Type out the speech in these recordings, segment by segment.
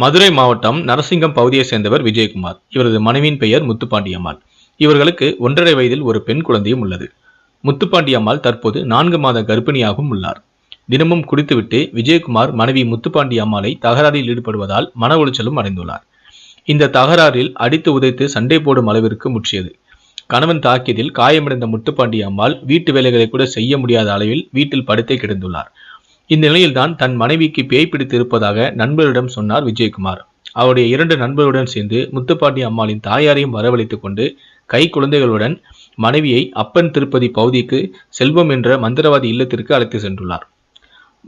மதுரை மாவட்டம் நரசிங்கம் பகுதியை சேர்ந்தவர் விஜயகுமார். இவரது மனைவியின் பெயர் முத்துப்பாண்டியம்மாள். இவர்களுக்கு ஒன்றரை வயதில் ஒரு பெண் குழந்தையும் உள்ளது. முத்துப்பாண்டியம்மாள் தற்போது நான்கு மாத கர்ப்பிணியாகவும் உள்ளார். தினமும் குடித்துவிட்டு விஜயகுமார் மனைவி முத்துப்பாண்டி அம்மாளை தகராறில் ஈடுபடுவதால் மன உளைச்சலும் அடைந்துள்ளார். இந்த தகராறில் அடித்து உதைத்து சண்டை போடும் அளவிற்கு முற்றியது. கணவன் தாக்கியதில் காயமடைந்த முத்துப்பாண்டி அம்மாள் வீட்டு வேலைகளை கூட செய்ய முடியாத அளவில் வீட்டில் படுத்தே கிடந்துள்ளார். இந்நிலையில்தான் தன் மனைவிக்கு பேய் பிடித்து இருப்பதாக நண்பரிடம் சொன்னார் விஜயகுமார். அவருடைய இரண்டு நண்பர்களுடன் சேர்ந்து முத்துப்பாண்டி அம்மாளின் தாயாரையும் வரவழைத்துக் கொண்டு கை குழந்தைகளுடன் மனைவியை அப்பன் திருப்பதி பகுதிக்கு செல்வம் என்ற மந்திரவாதி இல்லத்திற்கு அழைத்து சென்றுள்ளார்.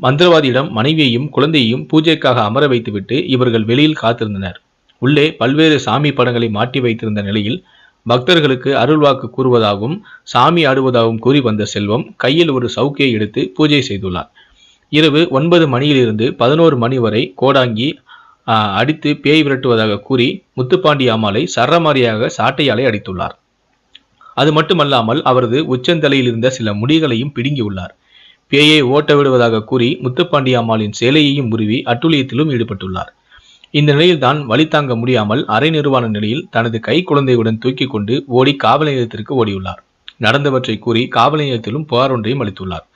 மந்திரவாதியிடம் மனைவியையும் குழந்தையையும் பூஜைக்காக அமர வைத்துவிட்டு இவர்கள் வெளியில் காத்திருந்தனர். உள்ளே பல்வேறு சாமி படங்களை மாட்டி வைத்திருந்த நிலையில் பக்தர்களுக்கு அருள்வாக்கு கூறுவதாகவும் சாமி ஆடுவதாகவும் கூறி வந்த செல்வம் கையில் ஒரு சவுக்கியை எடுத்து பூஜை செய்துள்ளார். இரவு ஒன்பது மணியிலிருந்து பதினோரு மணி வரை கோடாங்கி அடித்து பேய் விரட்டுவதாக கூறி முத்துப்பாண்டி அம்மாளை சரமாரியாக சாட்டையாலை அடித்துள்ளார். அது மட்டுமல்லாமல் அவரது உச்சந்தலையில் இருந்த சில முடிகளையும் பிடுங்கியுள்ளார் பேயை ஓட்ட விடுவதாக கூறி முத்துப்பாண்டி அம்மாளின் சேலையையும் உருவி அட்டுழியத்திலும் ஈடுபட்டுள்ளார். இந்த நிலையில்தான் வழி தாங்க முடியாமல் அரை நிர்வாண நிலையில் தனது கை குழந்தையுடன் தூக்கி கொண்டு ஓடி காவல் நிலையத்திற்கு ஓடியுள்ளார். நடந்தவற்றை கூறி காவல் நிலையத்திலும் புகார் ஒன்றையும் அளித்துள்ளார்.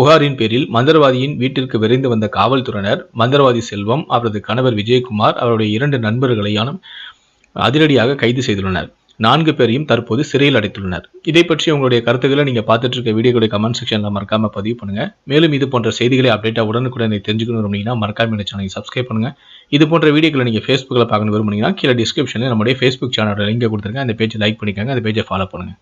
புகாரின் பேரில் மந்திரவாதியின் வீட்டிற்கு விரைந்து வந்த காவல்துறையினர் மந்திரவாதி செல்வம் அவரது கணவர் விஜயகுமார் அவருடைய இரண்டு நண்பர்களையான அதிரடியாக கைது செய்துள்ளனர். நான்கு பேரையும் தற்போது சிறையில் அடைத்துள்ளனர். இதை பற்றி உங்களுடைய கருத்துக்களை நீங்கள் பார்த்துட்டு இருக்க வீடியோடைய கமெண்ட் செக்ஷனில் மறக்காம பதிவு பண்ணுங்க. மேலும் இது போன்ற செய்திகளை அப்டேட்டாக உடனுக்குடனே தெரிஞ்சுக்கணும் அப்படின்னா மறக்காம இந்த சேனலை சப்ஸ்கிரைப் பண்ணுங்க. இது போன்ற வீடியோக்களை நீங்கள் ஃபேஸ்புக்கில் பார்க்கணும் விரும்புனீங்கன்னா கீழே டிஸ்கிரிப்ஷனில் நம்முடைய ஃபேஸ்புக் சேனலோட லிங்கை கொடுத்துருங்க. அந்த பேஜை லைக் பண்ணிக்கோங்க. அந்த பேஜை ஃபாலோ பண்ணுங்க.